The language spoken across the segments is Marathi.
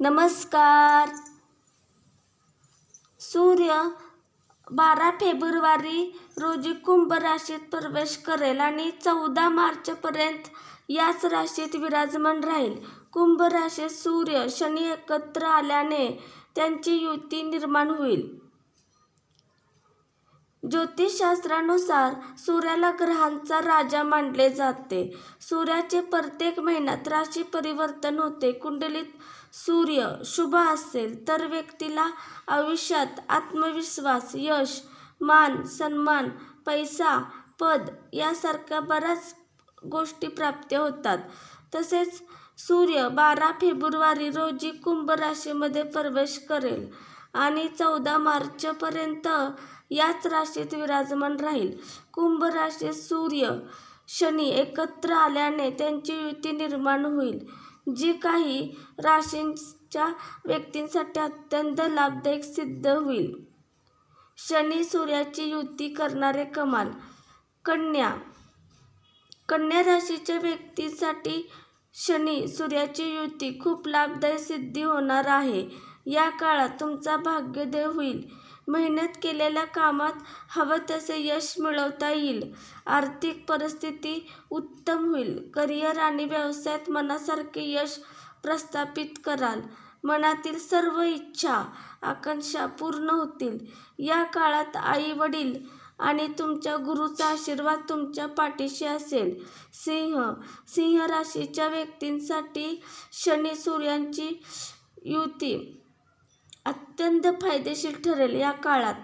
नमस्कार. सूर्य बारा फेब्रुवारी रोजी कुंभ राशीत प्रवेश करेल आणि चौदा मार्चपर्यंत याच राशीत विराजमान राहील. कुंभ राशीत सूर्य शनी एकत्र आल्याने त्यांची युती निर्माण होईल. ज्योतिषशास्त्रानुसार सूर्याला ग्रहांचा राजा मानले जाते. सूर्याचे प्रत्येक महिन्यात राशी परिवर्तन होते. कुंडलीत सूर्य शुभ असेल तर व्यक्तीला आयुष्यात आत्मविश्वास यश मान सन्मान पैसा पद यासारख्या बऱ्याच गोष्टी प्राप्त होतात. तसेच सूर्य बारा फेब्रुवारी रोजी कुंभ राशीमध्ये प्रवेश करेल. आणि चौदा मार्चपर्यंत याच राशीत विराजमान राहील. कुंभ राशीत सूर्य शनी एकत्र आल्याने त्यांची युती निर्माण होईल जी काही राशींच्या व्यक्तींसाठी अत्यंत लाभदायक सिद्ध होईल. शनी सूर्याची युती करणारे कमाल. कन्या. कन्या राशीच्या व्यक्तीसाठी शनी सूर्याची युती खूप लाभदायी सिद्धी होणार आहे. या काळात तुमचा भाग्योदय होईल. मेहनत केलेल्या कामात हवं तसे यश मिळवता येईल. आर्थिक परिस्थिती उत्तम होईल. करिअर आणि व्यवसायात मनासारखे यश प्रस्थापित कराल. मनातील सर्व इच्छा आकांक्षा पूर्ण होतील. या काळात आई वडील आणि तुमच्या गुरुचा आशीर्वाद तुमच्या पाठीशी असेल. सिंह सिंह राशीच्या व्यक्तींसाठी शनी सूर्यांची युती. अत्यंत फायदेशीर ठरेल या काळात.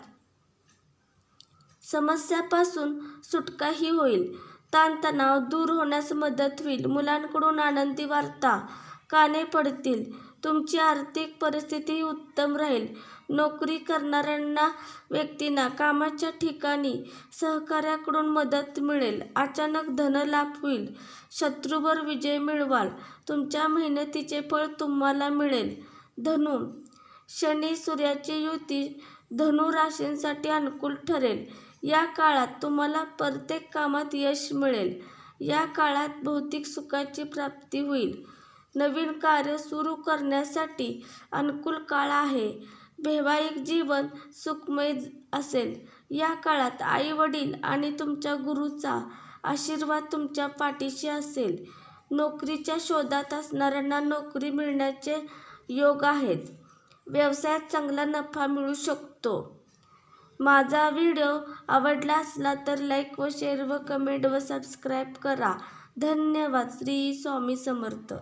समस्यापासून सुटकाही होईल. ताणतणाव दूर होण्यास मदत होईल. मुलांकडून आनंदी वार्ता काने पडतील. तुमची आर्थिक परिस्थिती उत्तम राहील. नोकरी करणाऱ्यांना व्यक्तींना कामाच्या ठिकाणी सहकार्याकडून मदत मिळेल. अचानक धनलाभ होईल. शत्रूवर विजय मिळवाल. तुमच्या मेहनतीचे फळ तुम्हाला मिळेल. धनु शनी सूर्याची युती धनु राशींसाठी अनुकूल ठरेल. या काळात तुम्हाला प्रत्येक कामात यश मिळेल. या काळात भौतिक सुखाची प्राप्ती होईल. नवीन कार्य सुरू करण्यासाठी अनुकूल काळ आहे. वैवाहिक जीवन सुखमय असेल. या काळात आई वडील आणि तुमच्या गुरुचा आशीर्वाद तुमच्या पाठीशी असेल. नोकरीच्या शोधात असणाऱ्यांना नोकरी मिळण्याचे योग आहेत. व्यवसायात चांगला नफा मिळू शकतो. माझा व्हिडिओ आवडला असला तर लाईक व शेअर व कमेंट व सबस्क्राईब करा. धन्यवाद. श्री स्वामी समर्थ.